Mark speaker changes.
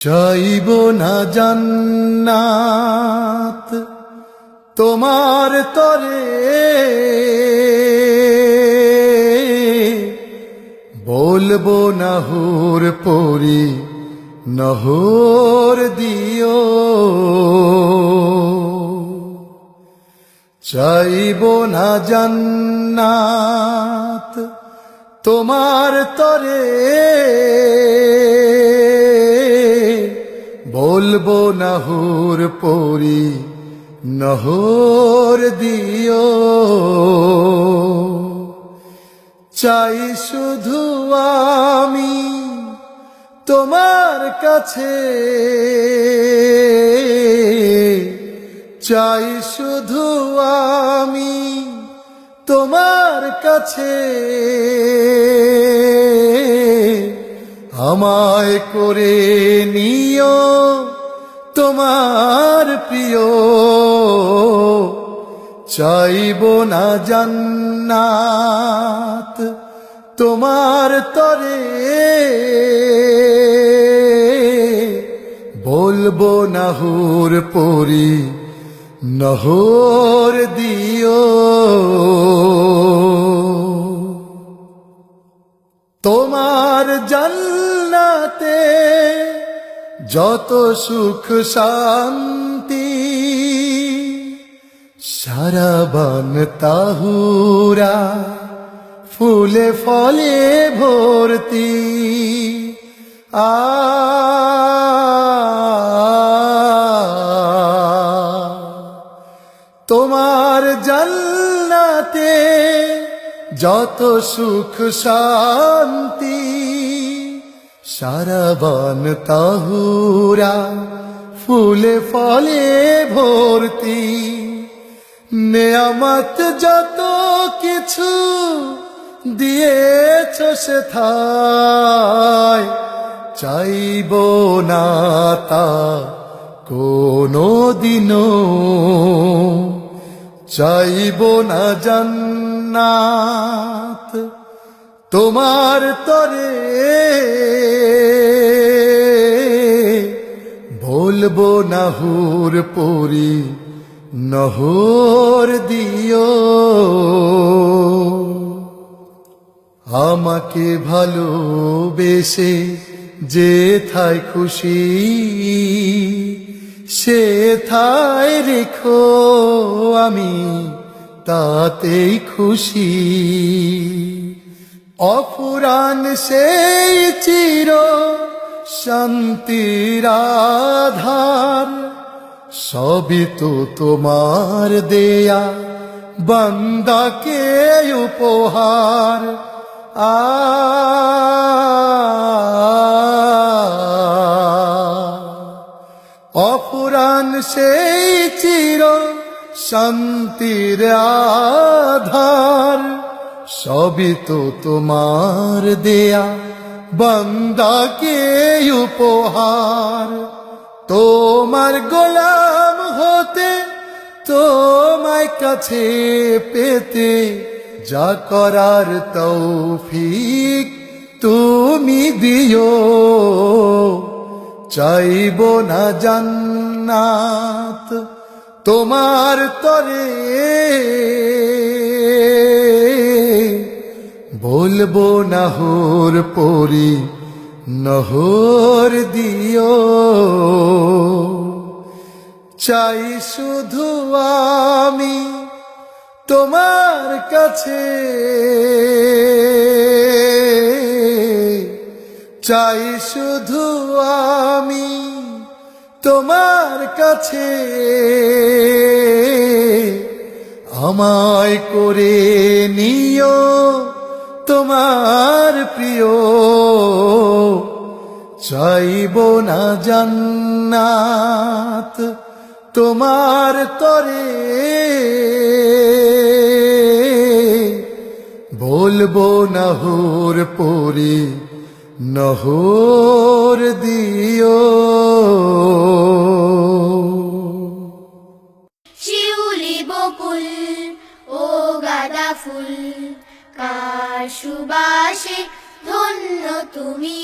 Speaker 1: চাইব না জান্নাত তোমার তরে। বলব না হুর পরি নহর দিও। চাইব না জান্নাত তোমার তরে। বলব না হুর পরি নহর দিও। চাই শুধু আমি তোমার কাছে। চাই শুধু আমি তোমার কাছে। আমায় করে নিও। তোমার প্রিয়। চাইব না জান্নাত তোমার তরে। বলব না হুর পরি, নহর দিও। তোমার জান্নাতে যত সুখ শান্তি সারাবান তাহুরা ফুলে ফলে ভর্তি। আ তোমার জান্নাতে যত সুখ শান্তি সারাবান তাহুরা, ফুলে ফলে ভর্তি। নেয়ামত যত কিছু দিয়েছ সে থায় চাইব না তা কোনো দিনও চাইব না জান্নাত। তোমার তরে বলব না হুর পরি, নহর দিও। আমাকে ভালোবেসে যে থাই খুশি, সে থাই রেখো আমি, তাতেই খুশি। অফুরান সেই চির শান্তির আধার। সবই তো তোমার দেয়া, বান্দাকে উপহার। আ অফুরান সেই চির শান্তির আধার। সবই তো তোমার দেয়া বান্দাকে উপহার? তোমার গোলাম হতে, তোমায় কাছে পেতে, যা করার তৌফিক তুমি দিও। চাইব না জান্নাত তোমার তরে। বলব না হোর পরি, নহর দিও। চাই শুধু আমি তোমার কাছে। চাই শুধু আমি তোমার কাছে। আমায় করে নিও। তোমার প্রিয়, চাইব না জান্নাত তোমার তরে। বলব নহর পরি নহর দিও।
Speaker 2: শিউলি বকুল ও গাদা ফুল। কার সুবাসে ধন্য তুমি।